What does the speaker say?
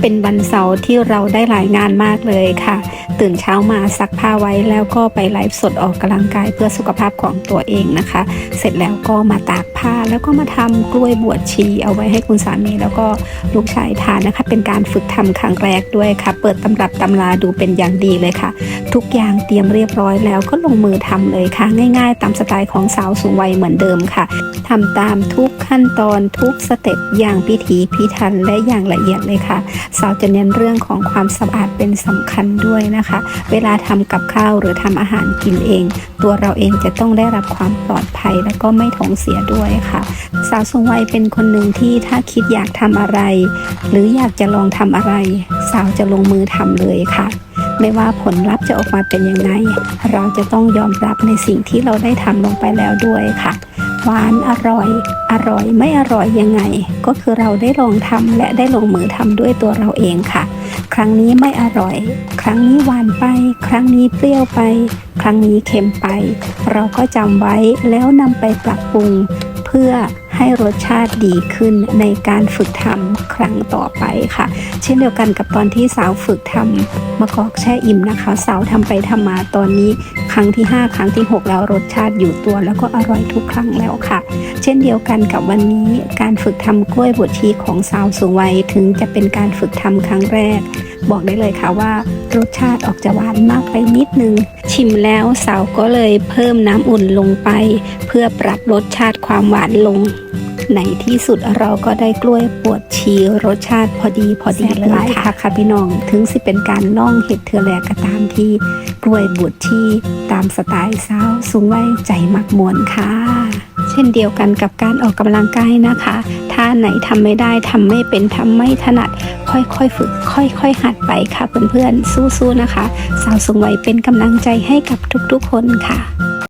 เป็นวันเสาร์ที่เราได้หลายงานมากเลยค่ะ ตื่นเช้ามาซักผ้าไว้แล้วก็ไปไลฟ์สดออกกำลังกายเพื่อสุขภาพของตัวเองนะคะ เสร็จแล้วก็มาตากผ้าแล้วก็มาทำกล้วยบวชชี เอาไว้ให้คุณสามีแล้วก็ลูกชายทานนะคะ เป็นการฝึกทำครั้งแรกด้วยค่ะ เปิดตำรับตำราดูเป็นอย่างดีเลยค่ะ ทุกอย่างเตรียมเรียบร้อยแล้วก็ลงมือทำเลยค่ะ ง่าย ๆ ตามสไตล์ของสาวสูงวัยเหมือนเดิมค่ะทำตามทุกขั้นตอนทุกสเต็ปอย่างพิถีพิถันและอย่างละเอียดเลยค่ะสาวจะเน้นเรื่องของความสะอาดเป็นสำคัญด้วยนะคะ เวลาทำกับข้าวหรือทำอาหารกินเอง ตัวเราเองจะต้องได้รับความปลอดภัยและก็ไม่ท้องเสียด้วยค่ะ สาวสูงวัยเป็นคนหนึ่งที่ถ้าคิดอยากทำอะไร หรืออยากจะลองทำอะไร สาวจะลงมือทำเลยค่ะไม่ว่าผลลัพธ์จะออกมาเป็นยังไง เราจะต้องยอมรับในสิ่งที่เราได้ทำลงไปแล้วด้วยค่ะ หวานอร่อย อร่อยไม่อร่อยยังไง ก็คือเราได้ลองทำและได้ลงมือทำด้วยตัวเราเองค่ะ ครั้งนี้ไม่อร่อย ครั้งนี้หวานไป ครั้งนี้เปรี้ยวไป ครั้งนี้เค็มไป เราก็จำไว้แล้วนำไปปรับปรุงเพื่อ ให้รสชาติดีขึ้นในการฝึกทำครั้งต่อไปค่ะ เช่นเดียวกันกับตอนที่สาวฝึกทำมะกอกแช่อิ่มนะคะ สาวทำไปทำมาตอนนี้ครั้งที่ 5 ครั้งที่ 6 แล้วรสชาติอยู่ตัว แล้วก็อร่อยทุกครั้งแล้วค่ะ เช่นเดียวกันกับวันนี้การฝึกทำกล้วยบวชชีของสาวสูงวัยถึงจะเป็นการฝึกทำครั้งแรก บอกได้เลยค่ะว่ารสชาติออกจะหวานมากไปนิดนึง ชิมแล้วสาวก็เลยเพิ่มน้ำอุ่นลงไป เพื่อปรับรสชาติความหวานลง ในที่สุดเราก็ได้กล้วยบวชชีรสชาติพอดีพอดีเลยค่ะค่ะพี่น้องถึงสิเป็นการล่องเห็ดเทือแลกก็ตามที่กล้วยบวชชีตามสไตล์สาวสูงวัยใจมักมวนค่ะ เช่นเดียวกันกับการออกกำลังกายนะคะถ้าไหนทำไม่ได้ทำไม่เป็นทำไม่ถนัด ค่อยๆฝึก ค่อยๆหัดไปค่ะเพื่อนๆสู้ๆนะคะ สาวสูงวัยเป็นกำลังใจให้กับทุกๆคนค่ะ